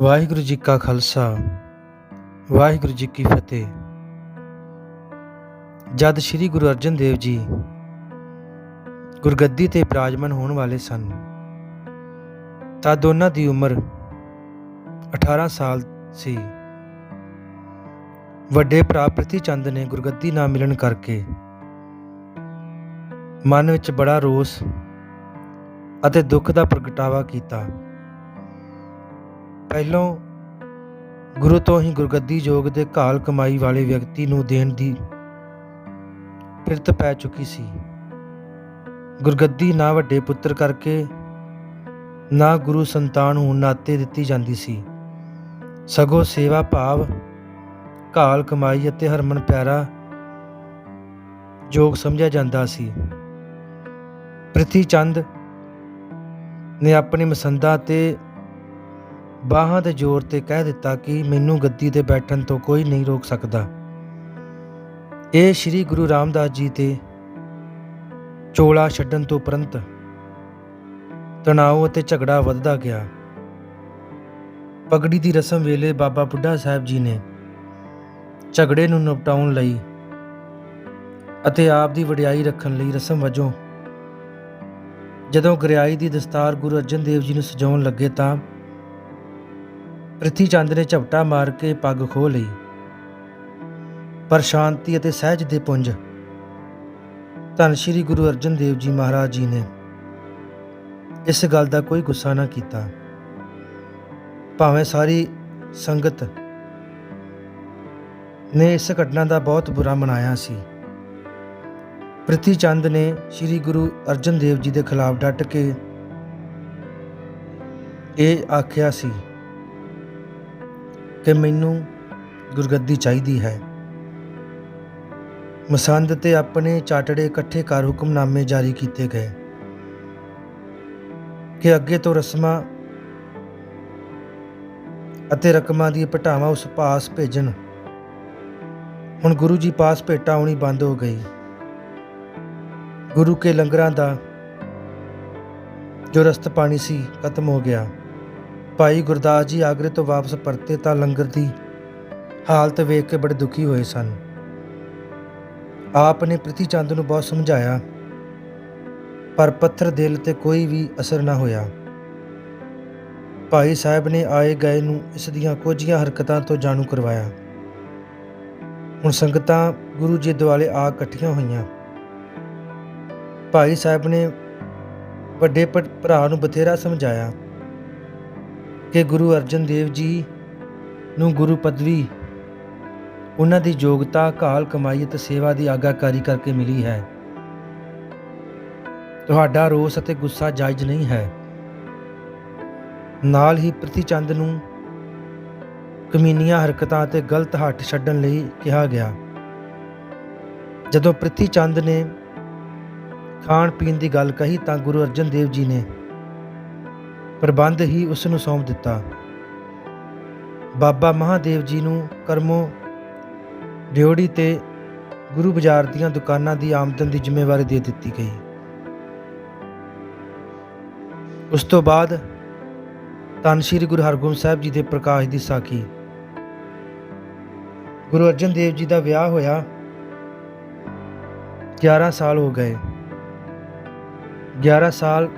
ਵਾਹਿਗੁਰੂ ਜੀ ਕਾ ਖਾਲਸਾ, ਵਾਹਿਗੁਰੂ ਜੀ ਕੀ ਫਤਿਹ। ਜਦ ਸ੍ਰੀ ਗੁਰੂ ਅਰਜਨ ਦੇਵ ਜੀ ਗੁਰਗੱਦੀ ਤੇ ਬਿਰਾਜਮਾਨ ਹੋਣ ਵਾਲੇ ਸਨ ਤਾਂ ਦੋਨਾਂ ਦੀ ਉਮਰ 18 ਸਾਲ ਸੀ। ਵੱਡੇ ਭਰਾ ਪ੍ਰਿਥੀ ਚੰਦ ਨੇ ਗੁਰਗੱਦੀ ਨਾ ਮਿਲਣ ਕਰਕੇ ਮਨ ਵਿੱਚ ਬੜਾ ਰੋਸ ਅਤੇ ਦੁੱਖ ਦਾ ਪ੍ਰਗਟਾਵਾ ਕੀਤਾ। ਪਹਿਲੋਂ ਗੁਰੂ ਤੋਂ ਹੀ ਗੁਰਗੱਦੀ ਯੋਗ ਦੇ ਘਾਲ ਕਮਾਈ ਵਾਲੇ ਵਿਅਕਤੀ ਨੂੰ ਦੇਣ ਦੀ ਫਿਰਤ ਪੈ ਚੁੱਕੀ ਸੀ। ਗੁਰਗੱਦੀ ਨਾ ਵੱਡੇ ਪੁੱਤਰ ਕਰਕੇ ਨਾ ਗੁਰੂ ਸੰਤਾਨ ਹੋਣ ਨਾਤੇ ਦਿੱਤੀ ਜਾਂਦੀ ਸੀ। ਸਗੋਂ ਸੇਵਾ ਭਾਵ, ਘਾਲ ਕਮਾਈ ਅਤੇ ਹਰਮਨ ਪਿਆਰਾ ਯੋਗ ਸਮਝਿਆ ਜਾਂਦਾ ਸੀ। ਪ੍ਰਿਥੀ ਚੰਦ ਨੇ ਆਪਣੀ ਮਸੰਦਾ ਤੇ ਬਾਹਾਂ ਦੇ ਜ਼ੋਰ ਤੇ ਕਹਿ ਦਿੱਤਾ ਕਿ ਮੈਨੂੰ ਗੱਦੀ ਤੇ ਬੈਠਣ ਤੋਂ ਕੋਈ ਨਹੀਂ ਰੋਕ ਸਕਦਾ। ਇਹ ਸ੍ਰੀ ਗੁਰੂ ਰਾਮਦਾਸ ਜੀ ਤੇ ਚੋਲਾ ਛੱਡਣ ਤੋਂ ਉਪਰੰਤ ਤਣਾਅ ਅਤੇ ਝਗੜਾ ਵੱਧਦਾ ਗਿਆ। ਪਗੜੀ ਦੀ ਰਸਮ ਵੇਲੇ ਬਾਬਾ ਬੁੱਢਾ ਸਾਹਿਬ ਜੀ ਨੇ ਝਗੜੇ ਨੂੰ ਨਿਪਟਾਉਣ ਲਈ ਅਤੇ ਆਪ ਦੀ ਵਡਿਆਈ ਰੱਖਣ ਲਈ ਰਸਮ ਵਜੋਂ ਜਦੋਂ ਗਰਿਆਈ ਦੀ ਦਸਤਾਰ ਗੁਰੂ ਅਰਜਨ ਦੇਵ ਜੀ ਨੂੰ ਸਜਾਉਣ ਲੱਗੇ ਤਾਂ ਪ੍ਰਿਥੀ ਚੰਦ ਨੇ ਝਪਟਾ ਮਾਰ ਕੇ ਪੱਗ ਖੋਹ ਲਈ। ਪਰ ਸ਼ਾਂਤੀ ਅਤੇ ਸਹਿਜ ਦੇ ਪੁੰਜ ਧੰਨ ਸ਼੍ਰੀ ਗੁਰੂ ਅਰਜਨ ਦੇਵ ਜੀ ਮਹਾਰਾਜ ਜੀ ਨੇ ਇਸ ਗੱਲ ਦਾ ਕੋਈ ਗੁੱਸਾ ਨਾ ਕੀਤਾ। ਭਾਵੇਂ ਸਾਰੀ ਸੰਗਤ ਨੇ ਇਸ ਘਟਨਾ ਦਾ ਬਹੁਤ ਬੁਰਾ ਮਨਾਇਆ ਸੀ। ਪ੍ਰਿਥੀ ਚੰਦ ਨੇ ਸ੍ਰੀ ਗੁਰੂ ਅਰਜਨ ਦੇਵ ਜੀ ਦੇ ਖਿਲਾਫ ਡਟ ਕੇ ਇਹ ਆਖਿਆ ਸੀ ਕਿ ਮੈਨੂੰ ਗੁਰਗੱਦੀ ਚਾਹੀਦੀ ਹੈ। ਮਸੰਦ ਤੇ ਆਪਣੇ ਚਾਟੜੇ ਇਕੱਠੇ ਕਰ ਹੁਕਮਨਾਮੇ ਜਾਰੀ ਕੀਤੇ ਗਏ ਕਿ ਅੱਗੇ ਤੋਂ ਰਸਮਾਂ ਅਤੇ ਰਕਮਾਂ ਦੀ ਪਟਾਵਾ ਉਸ ਪਾਸ ਭੇਜਣ। ਹੁਣ ਗੁਰੂ ਜੀ ਪਾਸ ਭੇਟਾ ਆਉਣੀ ਬੰਦ ਹੋ ਗਈ। ਗੁਰੂ ਕੇ ਲੰਗਰਾਂ ਦਾ ਜੋ ਰਸਤ ਪਾਣੀ ਸੀ, ਖਤਮ ਹੋ ਗਿਆ। ਭਾਈ ਗੁਰਦਾਸ ਜੀ ਆਗਰੇ ਤੋਂ ਵਾਪਸ ਪਰਤੇ ਤਾਂ ਲੰਗਰ ਦੀ ਹਾਲਤ ਵੇਖ ਕੇ ਬੜੇ ਦੁਖੀ ਹੋਏ ਸਨ। ਆਪ ਨੇ ਪ੍ਰਿਥੀ ਚੰਦ ਨੂੰ ਬਹੁਤ ਸਮਝਾਇਆ, ਪਰ ਪੱਥਰ ਦਿਲ ਤੇ ਕੋਈ ਵੀ ਅਸਰ ਨਾ ਹੋਇਆ। ਭਾਈ ਸਾਹਿਬ ਨੇ ਆਏ ਗਏ ਨੂੰ ਇਸ ਦੀਆਂ ਕੋਝੀਆਂ ਹਰਕਤਾਂ ਤੋਂ ਜਾਣੂ ਕਰਵਾਇਆ। ਹੁਣ ਸੰਗਤਾਂ ਗੁਰੂ ਜੀ ਦੁਆਲੇ ਆ ਇਕੱਠੀਆਂ ਹੋਈਆਂ। ਭਾਈ ਸਾਹਿਬ ਨੇ ਵੱਡੇ ਭਰਾ ਨੂੰ ਬਥੇਰਾ ਸਮਝਾਇਆ। ਕਿ ਗੁਰੂ ਅਰਜਨ ਦੇਵ ਜੀ ਨੂੰ ਗੁਰੂ ਪਦਵੀ, ਉਹਨਾਂ ਦੀ ਯੋਗਤਾ ਕਾਲ ਕਮਾਈ ਅਤੇ ਸੇਵਾ ਦੀ ਆਗਾਕਾਰੀ ਕਰਕੇ ਮਿਲੀ ਹੈ। ਤੁਹਾਡਾ ਰੋਸ ਅਤੇ ਗੁੱਸਾ ਜਾਇਜ਼ ਨਹੀਂ ਹੈ। ਨਾਲ ਹੀ ਪ੍ਰਿਥੀ ਚੰਦ ਨੂੰ ਕਮੀਨੀਆਂ ਹਰਕਤਾਂ ਅਤੇ ਗਲਤ ਹੱਥ ਛੱਡਣ ਲਈ ਕਿਹਾ ਗਿਆ। ਜਦੋਂ ਪ੍ਰਿਥੀ ਚੰਦ ਨੇ ਖਾਣ ਪੀਣ ਦੀ ਗੱਲ ਕਹੀ ਤਾਂ ਗੁਰੂ ਅਰਜਨ ਦੇਵ ਜੀ ਨੇ ਪ੍ਰਬੰਧ ਹੀ ਉਸ ਨੂੰ ਸੌਂਪ ਦਿੱਤਾ। ਬਾਬਾ ਮਹਾਦੇਵ ਜੀ ਨੂੰ ਕਰਮੋ ਡਿਓੜੀ ਤੇ ਗੁਰੂ ਬਾਜ਼ਾਰ ਦੀਆਂ ਦੁਕਾਨਾਂ ਦੀ ਆਮਦਨ ਦੀ ਜ਼ਿੰਮੇਵਾਰੀ ਦੇ ਦਿੱਤੀ ਗਈ। ਉਸ ਤੋਂ ਬਾਅਦ ਧੰਨ ਸ਼੍ਰੀ ਗੁਰੂ ਹਰਗੋਬਿੰਦ ਸਾਹਿਬ ਜੀ ਦੇ ਪ੍ਰਕਾਸ਼ ਦੀ ਸਾਖੀ। ਗੁਰੂ ਅਰਜਨ ਦੇਵ ਜੀ ਦਾ ਵਿਆਹ ਹੋਇਆ 11 ਸਾਲ ਹੋ ਗਏ। 11 ਸਾਲ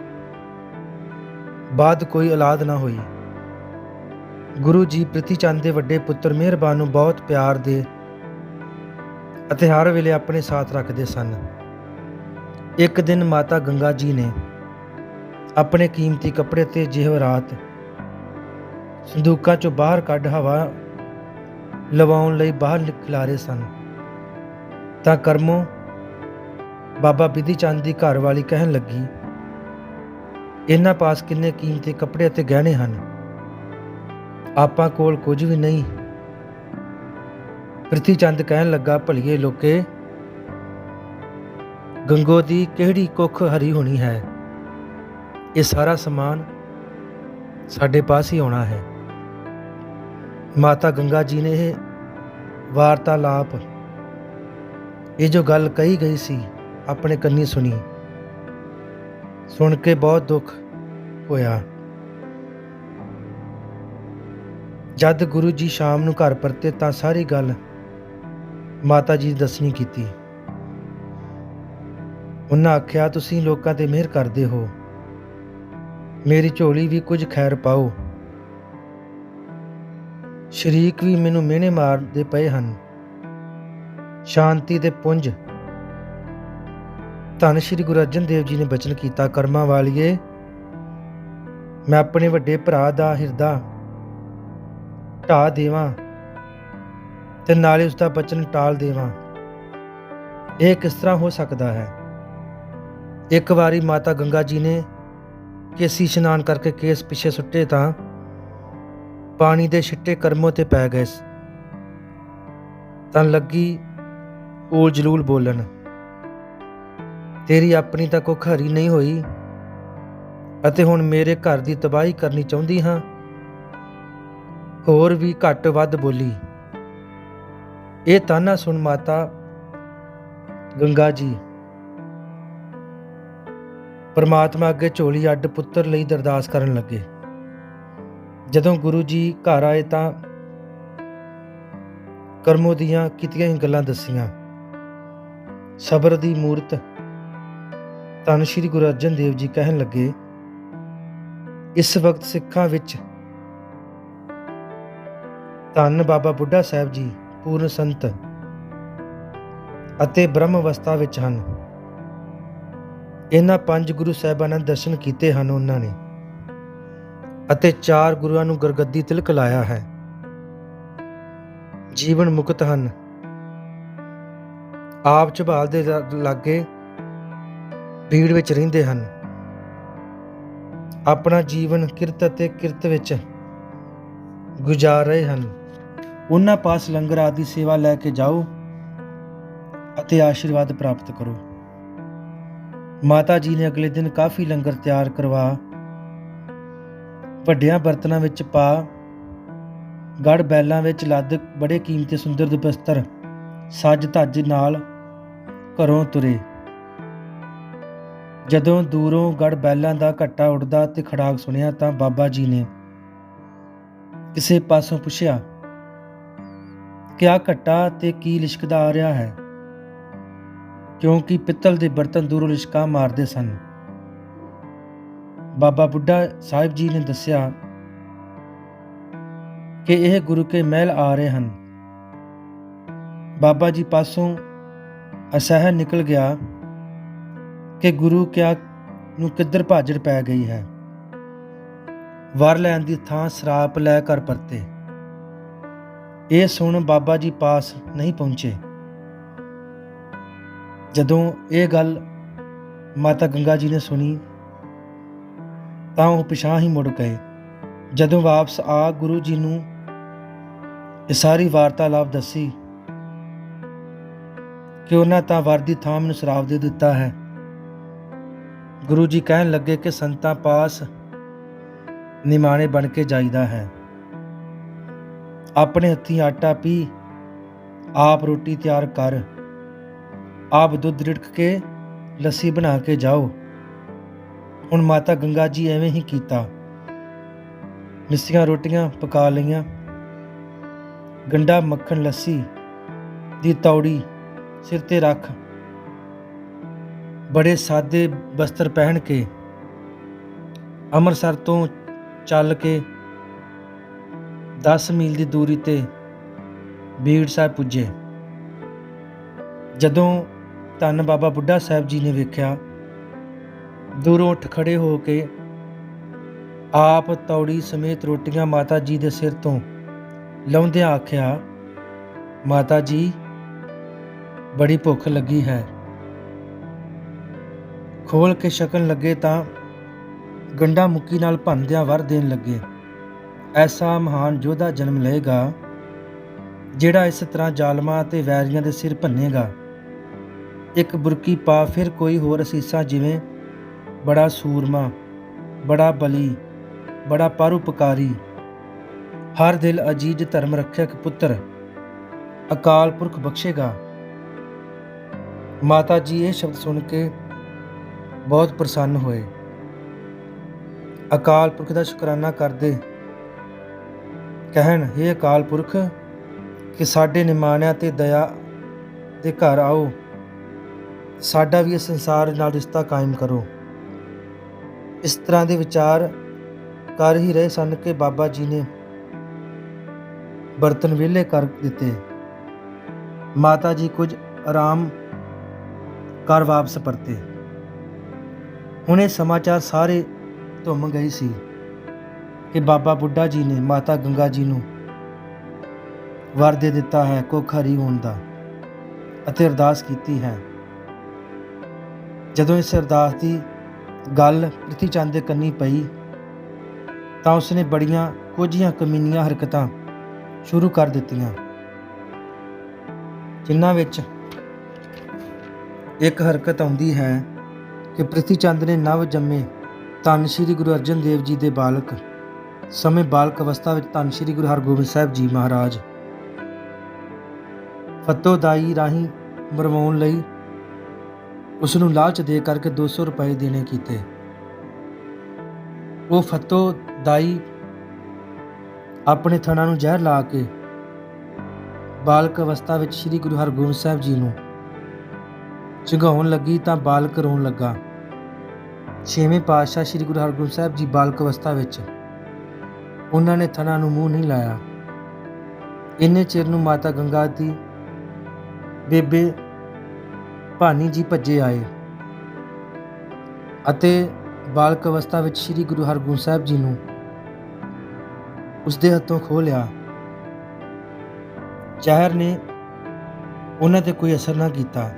ਬਾਅਦ ਕੋਈ ਔਲਾਦ ਨਾ ਹੋਈ। ਗੁਰੂ ਜੀ ਪ੍ਰਿਥੀ ਚੰਦ ਦੇ ਵੱਡੇ ਪੁੱਤਰ ਮਿਹਰਬਾਨ ਨੂੰ ਬਹੁਤ ਪਿਆਰ ਦੇ ਅਤੇ ਹਰ ਵੇਲੇ ਆਪਣੇ ਸਾਥ ਰੱਖਦੇ ਸਨ। ਇੱਕ ਦਿਨ ਮਾਤਾ ਗੰਗਾ ਜੀ ਨੇ ਆਪਣੇ ਕੀਮਤੀ ਕੱਪੜੇ ਤੇ ਜਿਹਵਰਾਤ ਸੰਦੂਕਾਂ ਚੋਂ ਬਾਹਰ ਕੱਢ ਹਵਾ ਲਵਾਉਣ ਲਈ ਬਾਹਰ ਨਿਕਲਾਰੇ ਸਨ। ਤਾਂ ਕਰਮੋ ਬਾਬਾ ਬਿਧੀ ਚੰਦ ਦੀ ਘਰ ਵਾਲੀ ਕਹਿਣ ਲੱਗੀ ਇਹਨਾਂ ਪਾਸ ਕਿੰਨੇ ਕੀਮਤੀ ਕੱਪੜੇ ਅਤੇ ਗਹਿਣੇ ਹਨ? ਆਪਾਂ ਕੋਲ ਕੁਝ ਵੀ ਨਹੀਂ। ਪ੍ਰਿਥੀ ਚੰਦ ਕਹਿਣ ਲੱਗਾ, ਭਲੀਏ ਲੋਕੇ, ਗੰਗੋ ਦੀ ਕਿਹੜੀ ਕੁੱਖ ਹਰੀ ਹੋਣੀ ਹੈ? ਇਹ ਸਾਰਾ ਸਮਾਨ ਸਾਡੇ ਪਾਸ ਹੀ ਆਉਣਾ ਹੈ। ਮਾਤਾ ਗੰਗਾ ਜੀ ਨੇ ਇਹ ਵਾਰਤਾਲਾਪ, ਇਹ ਜੋ ਗੱਲ ਕਹੀ ਗਈ ਸੀ, ਆਪਣੇ ਕੰਨੀ ਸੁਣੀ। ਸੁਣ ਕੇ ਬਹੁਤ ਦੁੱਖ ਹੋਇਆ। ਜਦ ਗੁਰੂ ਜੀ ਸ਼ਾਮ ਨੂੰ ਘਰ ਪਰਤੇ ਤਾਂ ਸਾਰੀ ਗੱਲ ਮਾਤਾ ਜੀ ਦੀ ਦੱਸਣੀ ਕੀਤੀ। ਉਹਨਾਂ ਆਖਿਆ, ਤੁਸੀਂ ਲੋਕਾਂ ਤੇ ਮਿਹਰ ਕਰਦੇ ਹੋ। ਮੇਰੀ ਝੋਲੀ ਵੀ ਕੁਝ ਖੈਰ ਪਾਓ। ਸ਼ਰੀਕ ਵੀ ਮੈਨੂੰ ਮਿਹਣੇ ਮਾਰਦੇ ਪਏ ਹਨ। ਸ਼ਾਂਤੀ ਦੇ ਪੁੰਜ ਧੰਨ ਸ਼੍ਰੀ ਗੁਰੂ ਅਰਜਨ ਦੇਵ ਜੀ ਨੇ ਬਚਨ ਕੀਤਾ, ਕਰਮਾਂ ਵਾਲੀਏ, ਮੈਂ ਆਪਣੇ ਵੱਡੇ ਭਰਾ ਦਾ ਹਿਰਦਾ ਢਾ ਦੇਵਾਂ ਤੇ ਨਾਲੇ ਉਸ ਦਾ ਬਚਨ ਟਾਲ ਦੇਵਾਂ। ਇਹ ਕਿਸ ਤਰ੍ਹਾਂ ਹੋ ਸਕਦਾ ਹੈ? ਇੱਕ ਵਾਰੀ ਮਾਤਾ ਗੰਗਾ ਜੀ ਨੇ ਕੇਸੀ ਇਸ਼ਨਾਨ ਕਰਕੇ ਕੇਸ ਪਿੱਛੇ ਸੁੱਟੇ ਤਾਂ ਪਾਣੀ ਦੇ ਛਿੱਟੇ ਕਰਮੋਂ ਤੇ ਪੈ ਗਏ ਤਾਂ ਲੱਗੀ ਊਲ ਜਲੂਲ ਬੋਲਣ ਤੇਰੀ ਆਪਣੀ ਤਾਂ ਕੁੱਖ ਹਰੀ ਨਹੀਂ ਹੋਈ। ਅਤੇ ਹੁਣ ਮੇਰੇ ਘਰ ਦੀ ਤਬਾਹੀ ਕਰਨੀ ਚਾਹੁੰਦੀ ਹਾਂ। ਹੋਰ ਵੀ ਘੱਟ ਵੱਧ ਬੋਲੀ। ਇਹ ਤਾਨਾ ਸੁਣ ਮਾਤਾ। ਗੰਗਾ ਜੀ। ਪਰਮਾਤਮਾ ਅੱਗੇ ਝੋਲੀ ਅੱਡ ਪੁੱਤਰ ਲਈ ਦਰਦਾਸ ਕਰਨ ਲੱਗੇ। ਜਦੋਂ ਗੁਰੂ ਜੀ ਘਰ ਆਏ ਤਾਂ ਕਰਮੋ ਦੀਆਂ ਕੀਤੀਆਂ ਗੱਲਾਂ ਦੱਸੀਆਂ। ਸਬਰ ਦੀ ਮੂਰਤ ਧੰਨ ਸ਼੍ਰੀ ਗੁਰੂ ਅਰਜਨ ਦੇਵ ਜੀ ਕਹਿਣ ਲੱਗੇ, ਇਸ ਵਕਤ ਸਿੱਖਾਂ ਵਿੱਚ ਧੰਨ ਬਾਬਾ ਬੁੱਢਾ ਸਾਹਿਬ ਜੀ ਪੂਰਨ ਸੰਤ ਅਤੇ ਬ੍ਰਹਮ ਅਵਸਥਾ ਵਿੱਚ ਹਨ। ਇਹਨਾਂ ਪੰਜ ਗੁਰੂ ਸਾਹਿਬਾਨਾਂ ਦੇ ਦਰਸ਼ਨ ਕੀਤੇ ਹਨ ਉਹਨਾਂ ਨੇ ਅਤੇ ਚਾਰ ਗੁਰੂਆਂ ਨੂੰ ਗੁਰਗੱਦੀ ਤਿਲਕ ਲਾਇਆ ਹੈ। ਜੀਵਨ ਮੁਕਤ ਹਨ। ਆਪ ਝਬਾਲ ਦੇ ਲਾਗੇ ਭੀੜ ਵਿੱਚ ਰਹਿੰਦੇ ਹਨ। ਆਪਣਾ ਜੀਵਨ ਕਿਰਤ ਅਤੇ ਕਿਰਤ ਵਿੱਚ ਗੁਜ਼ਾਰ ਰਹੇ ਹਨ। ਉਹਨਾਂ ਪਾਸ ਲੰਗਰ ਆਦਿ ਸੇਵਾ ਲੈ ਕੇ ਜਾਓ ਅਤੇ ਆਸ਼ੀਰਵਾਦ ਪ੍ਰਾਪਤ ਕਰੋ। ਮਾਤਾ ਜੀ ਨੇ ਅਗਲੇ ਦਿਨ ਕਾਫੀ ਲੰਗਰ ਤਿਆਰ ਕਰਵਾ, ਵੱਡਿਆਂ ਬਰਤਨਾਂ ਵਿੱਚ ਪਾ ਗੜ ਬੈਲਾਂ ਵਿੱਚ ਲੱਦ ਬੜੇ ਕੀਮਤੀ ਸੁੰਦਰ ਦੁਪਸਤਰ ਸੱਜ ਧੱਜ ਨਾਲ ਘਰੋਂ ਤੁਰੇ। ਜਦੋਂ ਦੂਰੋਂ ਗੜ ਬੈਲਾਂ ਦਾ ਘੱਟਾ ਉੱਡਦਾ ਤੇ ਖੜਾਕ ਸੁਣਿਆ ਤਾਂ ਬਾਬਾ ਜੀ ਨੇ ਕਿਸੇ ਪਾਸੋਂ ਪੁੱਛਿਆ, ਕਿਆ ਘੱਟਾ ਤੇ ਕੀ ਲਿਸ਼ਕਦਾ ਆ ਰਿਹਾ ਹੈ? ਕਿਉਂਕਿ ਪਿੱਤਲ ਦੇ ਬਰਤਨ ਦੂਰੋਂ ਲਿਸ਼ਕਾ ਮਾਰਦੇ ਸਨ। ਬਾਬਾ ਬੁੱਢਾ ਸਾਹਿਬ ਜੀ ਨੇ ਦੱਸਿਆ ਕਿ ਇਹ ਗੁਰੂ ਕੇ ਮਹਿਲ ਆ ਰਹੇ ਹਨ। ਬਾਬਾ ਜੀ ਪਾਸੋਂ ਅਸਹਿ ਨਿਕਲ ਗਿਆ ਕਿ ਗੁਰੂ ਕਿਆ ਨੂੰ ਕਿੱਧਰ ਭਾਜੜ ਪੈ ਗਈ ਹੈ? ਵਰ ਲੈਣ ਦੀ ਥਾਂ ਸਰਾਪ ਲੈ ਕਰ ਪਰਤੇ। ਇਹ ਸੁਣ ਬਾਬਾ ਜੀ ਪਾਸ ਨਹੀਂ ਪਹੁੰਚੇ। ਜਦੋਂ ਇਹ ਗੱਲ ਮਾਤਾ ਗੰਗਾ ਜੀ ਨੇ ਸੁਣੀ, ਤਾਂ ਉਹ ਪਿਛਾਂ ਹੀ ਮੁੜ ਗਏ। ਜਦੋਂ ਵਾਪਸ ਆ, ਗੁਰੂ ਜੀ ਨੂੰ ਇਹ ਸਾਰੀ ਵਾਰਤਾਲਾਪ ਦੱਸੀ ਕਿ ਉਹਨਾਂ ਤਾਂ ਵਰ ਦੀ ਥਾਂ ਮੈਨੂੰ ਸ਼ਰਾਬ ਦੇ ਦਿੱਤਾ ਹੈ। ਗੁਰੂ ਜੀ ਕਹਿਣ ਲੱਗੇ ਕਿ ਸੰਤਾਂ ਪਾਸ ਨਿਮਾਣੇ ਬਣ ਕੇ ਜਾਈਦਾ ਹੈ। ਆਪਣੇ ਹੱਥੀਂ ਆਟਾ ਪੀ, ਆਪ ਰੋਟੀ ਤਿਆਰ ਕਰ, ਆਪ ਦੁੱਧ ਰਿੜਕ ਕੇ ਲੱਸੀ ਬਣਾ ਕੇ ਜਾਓ। ਹੁਣ ਮਾਤਾ ਗੰਗਾ ਜੀ ਐਵੇਂ ਹੀ ਕੀਤਾ। ਮਿੱਸੀਆਂ ਰੋਟੀਆਂ ਪਕਾ ਲਈਆਂ। ਗੰਡਾ ਮੱਖਣ ਲੱਸੀ ਦੀ ਤੌੜੀ ਸਿਰ ਤੇ ਰੱਖ ਬੜੇ ਸਾਦੇ ਬਸਤਰ ਪਹਿਨ ਕੇ ਅੰਮ੍ਰਿਤਸਰ ਤੋਂ ਚੱਲ ਕੇ 10 ਮੀਲ ਦੀ ਦੂਰੀ ਤੇ ਬੀੜ ਸਾਹਿਬ ਪੁੱਜੇ। ਜਦੋਂ ਧੰਨ ਬਾਬਾ ਬੁੱਢਾ ਸਾਹਿਬ ਜੀ ਨੇ ਵੇਖਿਆ, ਦੂਰੋਂ ਉੱਠ ਖੜੇ ਹੋ ਕੇ ਆਪ ਤੌੜੀ ਸਮੇਤ ਰੋਟੀਆਂ ਮਾਤਾ ਜੀ ਦੇ ਸਿਰ ਤੋਂ ਲਾਉਂਦਿਆਂ ਆਖਿਆ, ਮਾਤਾ ਜੀ, ਬੜੀ ਭੁੱਖ ਲੱਗੀ ਹੈ। ਖੋਲ ਕੇ ਛਕਣ ਲੱਗੇ ਤਾਂ ਗੰਡਾ ਮੁੱਕੀ ਨਾਲ ਭੰਨਦਿਆਂ ਵਰ ਦੇਣ ਲੱਗੇ। ਐਸਾ ਮਹਾਨ ਯੋਧਾ ਜਨਮ ਲਏਗਾ, ਜਿਹੜਾ ਇਸ ਤਰ੍ਹਾਂ ਜ਼ਾਲਮਾਂ ਅਤੇ ਵੈਰੀਆਂ ਦੇ ਸਿਰ ਭੰਨੇਗਾ। ਇੱਕ ਬੁਰਕੀ ਪਾ ਫਿਰ ਕੋਈ ਹੋਰ ਅਸੀਸਾਂ ਜਿਵੇਂ ਬੜਾ ਸੂਰਮਾ, ਬੜਾ ਬਲੀ, ਬੜਾ ਪਰਉਪਕਾਰੀ ਹਰ ਦਿਲ ਅਜੀਜ ਧਰਮ ਰੱਖਿਅਕ ਪੁੱਤਰ, ਅਕਾਲ ਪੁਰਖ ਬਖਸ਼ੇਗਾ। ਮਾਤਾ ਜੀ ਇਹ ਸ਼ਬਦ ਸੁਣ ਕੇ ਬਹੁਤ ਪ੍ਰਸੰਨ ਹੋਏ। ਅਕਾਲ ਪੁਰਖ ਦਾ ਸ਼ੁਕਰਾਨਾ ਕਰਦੇ ਕਹਿਣ हे ਅਕਾਲ ਪੁਰਖ, ਕਿ ਸਾਡੇ ਨਿਮਾਣਿਆਂ ਤੇ ਦਇਆ ਦੇ ਘਰ ਆਓ। ਸਾਡਾ ਵੀ ਇਸ ਸੰਸਾਰ ਨਾਲ ਰਿਸ਼ਤਾ ਕਾਇਮ ਕਰੋ। ਇਸ ਤਰ੍ਹਾਂ ਦੇ ਵਿਚਾਰ ਕਰ ਹੀ ਰਹੇ ਸਨ ਕਿ ਬਾਬਾ ਜੀ ਨੇ ਬਰਤਨ ਵਿਹਲੇ ਕਰ ਦਿੱਤੇ। ਮਾਤਾ ਜੀ ਕੁਝ ਆਰਾਮ ਕਰ ਵਾਪਸ ਪਰਤੇ। ਹੁਣ ਇਹ ਸਮਾਚਾਰ ਸਾਰੇ ਧੁੰਮ ਗਈ ਸੀ ਕਿ ਬਾਬਾ ਬੁੱਢਾ ਜੀ ਨੇ ਮਾਤਾ ਗੰਗਾ ਜੀ ਨੂੰ ਵਰ ਦੇ ਦਿੱਤਾ ਹੈ ਕੁੱਖ ਹਰੀ ਹੋਣ ਦਾ ਅਤੇ ਅਰਦਾਸ ਕੀਤੀ ਹੈ। ਜਦੋਂ ਇਸ ਅਰਦਾਸ ਦੀ ਗੱਲ ਪ੍ਰਿਥੀ ਚੰਦ ਦੇ ਕੰਨੀ ਪਈ, ਤਾਂ ਉਸਨੇ ਬੜੀਆਂ ਕੁਝੀਆਂ ਕਮੀਨੀਆਂ ਹਰਕਤਾਂ ਸ਼ੁਰੂ ਕਰ ਦਿੱਤੀਆਂ, ਜਿਨ੍ਹਾਂ ਵਿੱਚ ਇੱਕ ਹਰਕਤ ਆਉਂਦੀ ਹੈ ਕਿ ਪ੍ਰਿਥੀ ਚੰਦ ਨੇ ਨਵ ਜੰਮੇ ਧੰਨ ਸ਼੍ਰੀ ਗੁਰੂ ਅਰਜਨ ਦੇਵ ਜੀ ਦੇ ਬਾਲਕ, ਸਮੇਂ ਬਾਲਕ ਅਵਸਥਾ ਵਿੱਚ ਧੰਨ ਸ਼੍ਰੀ ਗੁਰੂ ਹਰਗੋਬਿੰਦ ਸਾਹਿਬ ਜੀ ਮਹਾਰਾਜ। ਫਤੋਦਾਈ ਰਾਹੀਂ ਮਰਵਾਉਣ ਲਈ ਉਸ ਨੂੰ ਲਾਲਚ ਦੇ ਕਰਕੇ 200 ਰੁਪਏ ਦੇਣੇ ਕੀਤੇ। ਉਹ ਫਤੋਦਾਈ ਆਪਣੇ ਥਣਾ ਨੂੰ ਜ਼ਹਿਰ ਲਾ ਕੇ ਬਾਲਕ ਅਵਸਥਾ ਵਿੱਚ ਸ੍ਰੀ ਗੁਰੂ ਹਰਗੋਬਿੰਦ ਸਾਹਿਬ ਜੀ ਨੂੰ ਝੁਕਾਉਣ ਲੱਗੀ ਤਾਂ ਬਾਲਕ ਰੋਣ ਲੱਗਾ। ਛੇਵੇਂ ਪਾਤਸ਼ਾਹ ਸ੍ਰੀ ਗੁਰੂ ਹਰਗੋਬਿੰਦ ਸਾਹਿਬ ਜੀ ਬਾਲਕ ਅਵਸਥਾ ਵਿੱਚ ਉਹਨਾਂ ਨੇ ਥਣਾ ਨੂੰ ਮੂੰਹ ਨਹੀਂ ਲਾਇਆ। ਇੰਨੇ ਚਿਰ ਨੂੰ ਮਾਤਾ ਗੰਗਾ ਦੀ ਬੇਬੇ ਭਾਨੀ ਜੀ ਭੱਜੇ ਆਏ ਅਤੇ ਬਾਲਕ ਅਵਸਥਾ ਵਿੱਚ ਸ੍ਰੀ ਗੁਰੂ ਹਰਗੋਬਿੰਦ ਸਾਹਿਬ ਜੀ ਨੂੰ ਉਸ ਦੇ ਹੱਥੋਂ ਖੋਹ ਲਿਆ। ਜ਼ਹਿਰ ਨੇ ਉਹਨਾਂ ਤੇ ਕੋਈ ਅਸਰ ਨਾ ਕੀਤਾ।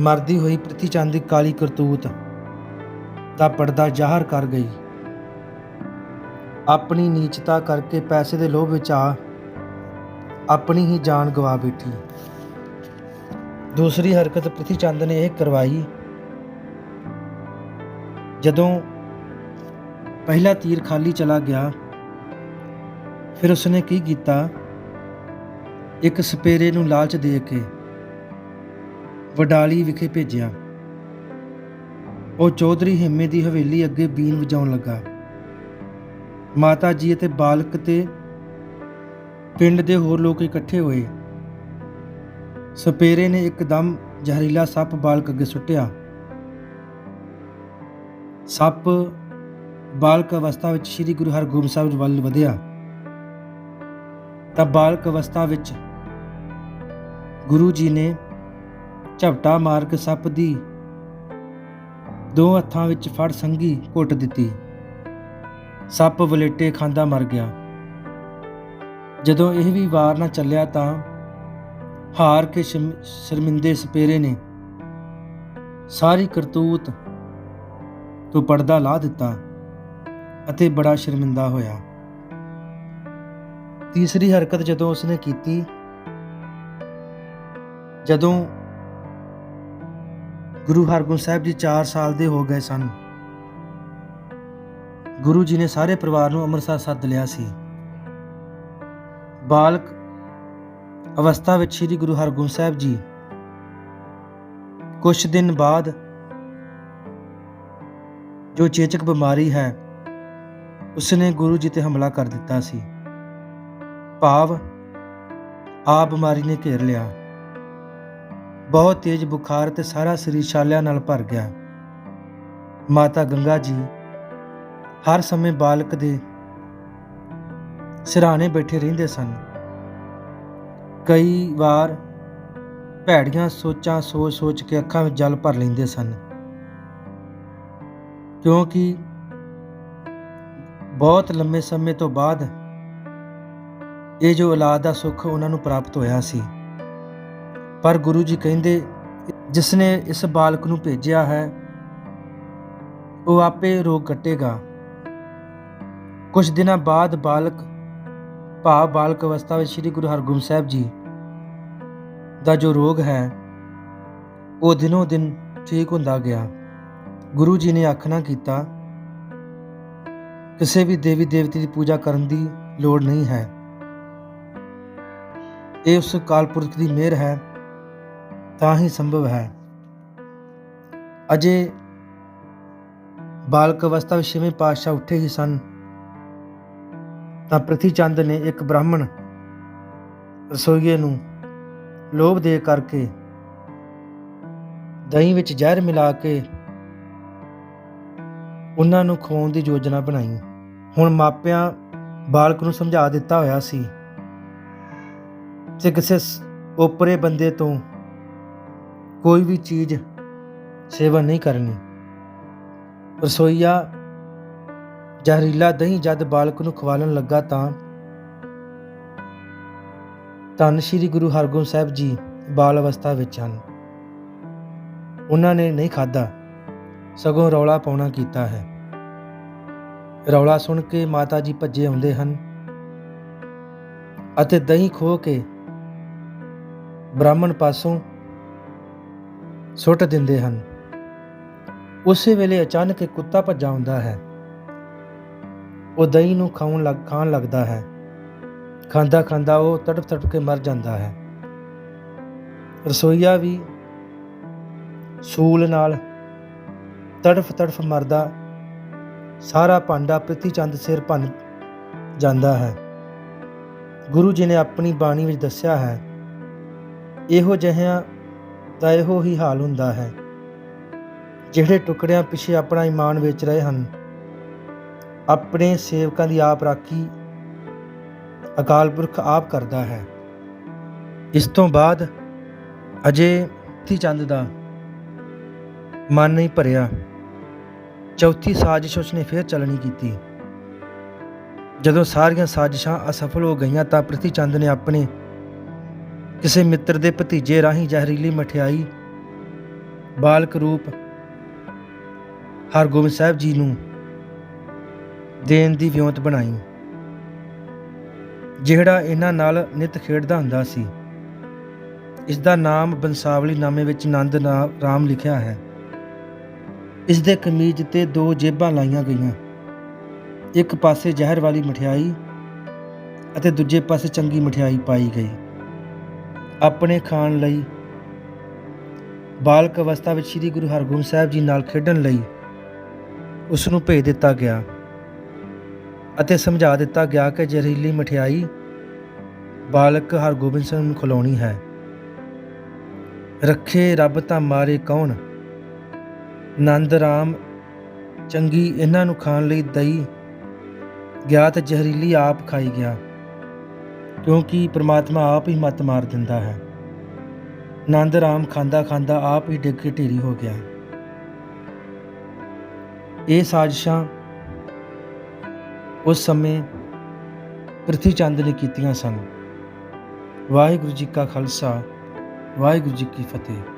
ਮਰਦੀ ਹੋਈ ਪ੍ਰਿਥੀ ਚੰਦ ਦੀ ਕਾਲੀ ਕਰਤੂਤ ਦਾ ਪਰਦਾ ਜ਼ਾਹਰ ਕਰ ਗਈ। ਆਪਣੀ ਨੀਚਤਾ ਕਰਕੇ ਪੈਸੇ ਦੇ ਲੋਭ ਵਿੱਚ ਆ, ਆਪਣੀ ਹੀ ਜਾਨ ਗਵਾ ਬੈਠੀ। ਦੂਸਰੀ ਹਰਕਤ ਪ੍ਰਿਥੀ ਚੰਦ ਨੇ ਇਹ ਕਰਵਾਈ। ਜਦੋਂ ਪਹਿਲਾ ਤੀਰ ਖਾਲੀ ਚਲਾ ਗਿਆ, ਫਿਰ ਉਸਨੇ ਕੀ ਕੀਤਾ? ਇੱਕ ਸਪੇਰੇ ਨੂੰ ਲਾਲਚ ਦੇ ਕੇ ਵਡਾਲੀ ਵਿਖੇ ਭੇਜਿਆ। ਉਹ ਚੌਧਰੀ ਹਿੰਮੇ ਦੀ ਹਵੇਲੀ ਅੱਗੇ ਬੀਨ ਵਜਾਉਣ ਲੱਗਾ। ਮਾਤਾ ਜੀ ਅਤੇ ਬਾਲਕ ਤੇ ਪਿੰਡ ਦੇ ਹੋਰ ਲੋਕ ਇਕੱਠੇ ਹੋਏ। ਸਪੇਰੇ ਨੇ ਇੱਕਦਮ ਜ਼ਹਿਰੀਲਾ ਸੱਪ ਬਾਲਕ ਅੱਗੇ ਸੁੱਟਿਆ। ਸੱਪ ਬਾਲਕ ਅਵਸਥਾ ਵਿੱਚ ਸ੍ਰੀ ਗੁਰੂ ਹਰਗੋਬਿੰਦ ਸਾਹਿਬ ਵੱਲ ਵਧਿਆ। ਤਾਂ ਬਾਲਕ ਅਵਸਥਾ ਵਿੱਚ ਗੁਰੂ ਜੀ ਨੇ ਝਪਟਾ ਮਾਰ ਕੇ ਸੱਪ ਦੀ ਦੋ ਹੱਥਾਂ ਵਿੱਚ ਫੜ ਸੰਗੀ ਘੁੱਟ ਦਿੱਤੀ। ਸੱਪ ਵਲੇਟੇ ਖਾਂਦਾ ਮਰ ਗਿਆ। ਜਦੋਂ ਇਹ ਵੀ ਵਾਰ ਨਾ ਚੱਲਿਆ ਤਾਂ ਹਾਰ ਕੇ ਸ਼ਰਮਿੰਦੇ ਸਪੇਰੇ ਨੇ ਸਾਰੀ ਕਰਤੂਤ ਤੋਂ ਪਰਦਾ ਲਾ ਦਿੱਤਾ ਅਤੇ ਬੜਾ ਸ਼ਰਮਿੰਦਾ ਹੋਇਆ। ਤੀਸਰੀ ਹਰਕਤ ਜਦੋਂ ਉਸਨੇ ਕੀਤੀ, ਜਦੋਂ ਗੁਰੂ ਹਰਗੋਬਿੰਦ ਸਾਹਿਬ ਜੀ 4 ਸਾਲ ਦੇ ਹੋ ਗਏ ਸਨ। ਗੁਰੂ ਜੀ ਨੇ ਸਾਰੇ ਪਰਿਵਾਰ ਨੂੰ ਅੰਮ੍ਰਿਤਸਰ ਸੱਦ ਲਿਆ ਸੀ। ਬਾਲਕ ਅਵਸਥਾ ਵਿੱਚ ਸ੍ਰੀ ਗੁਰੂ ਹਰਗੋਬਿੰਦ ਸਾਹਿਬ ਜੀ ਕੁਝ ਦਿਨ ਬਾਅਦ ਜੋ ਚੇਚਕ ਬਿਮਾਰੀ ਹੈ, ਉਸਨੇ ਗੁਰੂ ਜੀ ਤੇ ਹਮਲਾ ਕਰ ਦਿੱਤਾ ਸੀ। ਭਾਵ ਆ ਬਿਮਾਰੀ ਨੇ ਘੇਰ ਲਿਆ। ਬਹੁਤ ਤੇਜ਼ ਬੁਖਾਰ ਤੇ ਸਾਰਾ ਸਰੀਰ ਛਾਲਿਆਂ ਨਾਲ ਭਰ ਗਿਆ। ਮਾਤਾ ਗੰਗਾ ਜੀ ਹਰ ਸਮੇਂ ਬਾਲਕ ਦੇ ਸਿਰਾਣੇ ਬੈਠੇ ਰਹਿੰਦੇ ਸਨ। ਕਈ ਵਾਰ ਭੈੜੀਆਂ ਸੋਚਾਂ ਸੋਚ-ਸੋਚ ਕੇ ਅੱਖਾਂ ਵਿੱਚ ਜਲ ਭਰ ਲੈਂਦੇ ਸਨ। ਕਿਉਂਕਿ ਬਹੁਤ ਲੰਮੇ ਸਮੇਂ ਤੋਂ ਬਾਅਦ ਇਹ ਜੋ ਔਲਾਦ ਦਾ ਸੁੱਖ ਉਹਨਾਂ ਨੂੰ ਪ੍ਰਾਪਤ ਹੋਇਆ ਸੀ। ਪਰ ਗੁਰੂ ਜੀ ਕਹਿੰਦੇ, ਜਿਸ ਨੇ ਇਸ ਬਾਲਕ ਨੂੰ ਭੇਜਿਆ ਹੈ, ਉਹ ਆਪੇ ਰੋਗ ਕੱਟੇਗਾ। ਕੁਝ ਦਿਨਾਂ ਬਾਅਦ ਬਾਲਕ, ਭਾਵ ਬਾਲਕ ਅਵਸਥਾ ਵਿੱਚ ਸ੍ਰੀ ਗੁਰੂ ਹਰਗੋਬਿੰਦ ਸਾਹਿਬ ਜੀ ਦਾ ਜੋ ਰੋਗ ਹੈ, ਉਹ ਦਿਨੋਂ ਦਿਨ ਠੀਕ ਹੁੰਦਾ ਗਿਆ। ਗੁਰੂ ਜੀ ਨੇ ਆਖਣਾ ਕੀਤਾ, ਕਿਸੇ ਵੀ ਦੇਵੀ ਦੇਵਤੇ ਦੀ ਪੂਜਾ ਕਰਨ ਦੀ ਲੋੜ ਨਹੀਂ ਹੈ। ਇਹ ਉਸ ਕਾਲਪੁਰਖ ਦੀ ਮਿਹਰ ਹੈ ਤਾਂ ਹੀ ਸੰਭਵ ਹੈ। ਅਜੇ ਬਾਲਕ ਅਵਸਥਾ ਵਿੱਚ ਛੇਵੇਂ ਪਾਤਸ਼ਾਹ ਉੱਠੇ ਹੀ ਸਨ। ਤਾਂ ਪ੍ਰਿਥੀ ਚੰਦ ਨੇ ਇੱਕ ਬ੍ਰਾਹਮਣ ਰਸੋਈਏ ਨੂੰ ਲੋਭ ਦੇ ਕਰਕੇ ਦਹੀਂ ਵਿੱਚ ਜ਼ਹਿਰ ਮਿਲਾ ਕੇ ਉਹਨਾਂ ਨੂੰ ਖਵਾਉਣ ਦੀ ਯੋਜਨਾ ਬਣਾਈ। ਹੁਣ ਮਾਪਿਆਂ ਬਾਲਕ ਨੂੰ ਸਮਝਾ ਦਿੱਤਾ ਹੋਇਆ ਸੀ ਕਿ ਕਿਸੇ ਓਪਰੇ ਬੰਦੇ ਤੋਂ ਕੋਈ ਵੀ ਚੀਜ਼ ਸੇਵਨ ਨਹੀਂ ਕਰਨੀ। ਰਸੋਈਆ ਜ਼ਹਿਰੀਲਾ ਦਹੀਂ ਜਦ ਬਾਲਕ ਨੂੰ ਖਵਾਲਣ ਲੱਗਾ ਤਾਂ ਧੰਨ ਸ਼੍ਰੀ ਗੁਰੂ ਹਰਗੋਬਿੰਦ ਸਾਹਿਬ ਜੀ ਬਾਲ ਅਵਸਥਾ ਵਿੱਚ ਹਨ। ਉਹਨਾਂ ਨੇ ਨਹੀਂ ਖਾਦਾ ਸਗੋਂ ਰੌਲਾ ਪਾਉਣਾ ਕੀਤਾ ਹੈ। ਰੌਲਾ ਸੁਣ ਕੇ ਮਾਤਾ ਜੀ ਭੱਜੇ ਆਉਂਦੇ ਹਨ ਅਤੇ ਦਹੀਂ ਖੋ ਕੇ ਬ੍ਰਾਹਮਣ ਪਾਸੋਂ ਸੁੱਟ ਦਿੰਦੇ ਹਨ। ਉਸੇ ਵੇਲੇ ਅਚਾਨਕ ਇੱਕ ਕੁੱਤਾ ਭੱਜਾ ਆਉਂਦਾ ਹੈ। ਉਹ ਦਹੀਂ ਨੂੰ ਖਾਣ ਲੱਗ, ਖਾਣ ਲੱਗਦਾ ਹੈ। ਖਾਂਦਾ ਖਾਂਦਾ ਉਹ ਤੜਪ ਤੜਪ ਕੇ ਮਰ ਜਾਂਦਾ ਹੈ। ਰਸੋਈਆ ਵੀ ਸੂਲ ਨਾਲ ਤੜਫ ਤੜਫ ਮਰਦਾ ਸਾਰਾ ਭਾਂਡਾ ਪ੍ਰਿਥੀ ਚੰਦ ਸਿਰ ਭੰਨ ਜਾਂਦਾ ਹੈ। ਗੁਰੂ ਜੀ ਨੇ ਆਪਣੀ ਬਾਣੀ ਵਿੱਚ ਦੱਸਿਆ ਹੈ, ਇਹੋ ਜਿਹਿਆਂ ਤਾਂ ਇਹੋ ਹੀ ਹਾਲ ਹੁੰਦਾ ਹੈ। ਜਿਹੜੇ ਟੁਕੜਿਆਂ ਪਿੱਛੇ ਆਪਣਾ ਈਮਾਨ ਵੇਚ ਰਹੇ ਹਨ, ਆਪਣੇ ਸੇਵਕਾਂ ਦੀ ਆਪ ਰਾਖੀ ਅਕਾਲ ਪੁਰਖ ਆਪ ਕਰਦਾ ਹੈ। ਇਸ ਤੋਂ ਬਾਅਦ ਅਜੇ ਪ੍ਰਿਥੀ ਚੰਦ ਦਾ ਮਨ ਨਹੀਂ ਭਰਿਆ। ਚੌਥੀ ਸਾਜ਼ਿਸ਼ ਉਸਨੇ ਫਿਰ ਚੱਲਣੀ ਕੀਤੀ। ਜਦੋਂ ਸਾਰੀਆਂ ਸਾਜ਼ਿਸ਼ਾਂ ਅਸਫਲ ਹੋ ਗਈਆਂ ਤਾਂ ਪ੍ਰਤੀ ਚੰਦ ਨੇ ਆਪਣੇ ਕਿਸੇ ਮਿੱਤਰ ਦੇ ਭਤੀਜੇ ਰਾਹੀਂ ਜ਼ਹਿਰੀਲੀ ਮਠਿਆਈ, ਬਾਲਕ ਰੂਪ ਹਰਗੋਬਿੰਦ ਸਾਹਿਬ ਜੀ ਨੂੰ ਦੇਣ ਦੀ ਵਿਉਂਤ ਬਣਾਈ। ਜਿਹੜਾ ਇਹਨਾਂ ਨਾਲ ਨਿਤ ਖੇਡਦਾ ਹੁੰਦਾ ਸੀ ਇਸ ਦਾ ਨਾਮ ਬੰਸਾਵਲੀ ਨਾਮੇ ਵਿੱਚ ਨੰਦ ਨਾ- ਰਾਮ ਲਿਖਿਆ ਹੈ। ਇਸ ਦੇ ਕਮੀਜ਼ ਤੇ ਦੋ ਜੇਬਾਂ ਲਾਈਆਂ ਗਈਆਂ। ਇੱਕ ਪਾਸੇ ਜ਼ਹਿਰ ਵਾਲੀ ਮਠਿਆਈ ਅਤੇ ਦੂਜੇ ਪਾਸੇ ਚੰਗੀ ਮਠਿਆਈ ਪਾਈ ਗਈ। ਆਪਣੇ ਖਾਣ ਲਈ ਬਾਲਕ ਅਵਸਥਾ ਵਿੱਚ ਸ੍ਰੀ ਗੁਰੂ ਹਰਗੋਬਿੰਦ ਸਾਹਿਬ ਜੀ ਨਾਲ ਖੇਡਣ ਲਈ ਉਸ ਨੂੰ ਭੇਜ ਦਿੱਤਾ ਗਿਆ ਅਤੇ ਸਮਝਾ ਦਿੱਤਾ ਗਿਆ ਕਿ ਜ਼ਹਿਰੀਲੀ ਮਠਿਆਈ ਬਾਲਕ ਹਰਗੋਬਿੰਦ ਸਿੰਘ ਨੂੰ ਖਿਲਾਉਣੀ ਹੈ। ਰੱਖੇ ਰੱਬ ਤਾਂ ਮਾਰੇ ਕੌਣ? ਨੰਦ ਰਾਮ ਚੰਗੀ ਇਹਨਾਂ ਨੂੰ ਖਾਣ ਲਈ ਦਈ, ਗਿਆ ਤੇ ਜ਼ਹਿਰੀਲੀ ਆਪ ਖਾਈ ਗਿਆ। ਕਿਉਂਕਿ ਪ੍ਰਮਾਤਮਾ ਆਪ ਹੀ ਮਤ ਮਾਰ ਦਿੰਦਾ ਹੈ। ਨੰਦ ਰਾਮ ਖਾਂਦਾ ਖਾਂਦਾ ਆਪ ਹੀ ਡਿੱਗ ਕੇ ਢੇਰੀ ਹੋ ਗਿਆ। ਇਹ ਸਾਜ਼ਿਸ਼ਾਂ ਉਸ ਸਮੇਂ ਪ੍ਰਿਥੀ ਚੰਦ ਨੇ ਕੀਤੀਆਂ ਸਨ। ਵਾਹਿਗੁਰੂ ਜੀ ਕਾ ਖਾਲਸਾ, ਵਾਹਿਗੁਰੂ ਜੀ ਕੀ ਫਤਿਹ।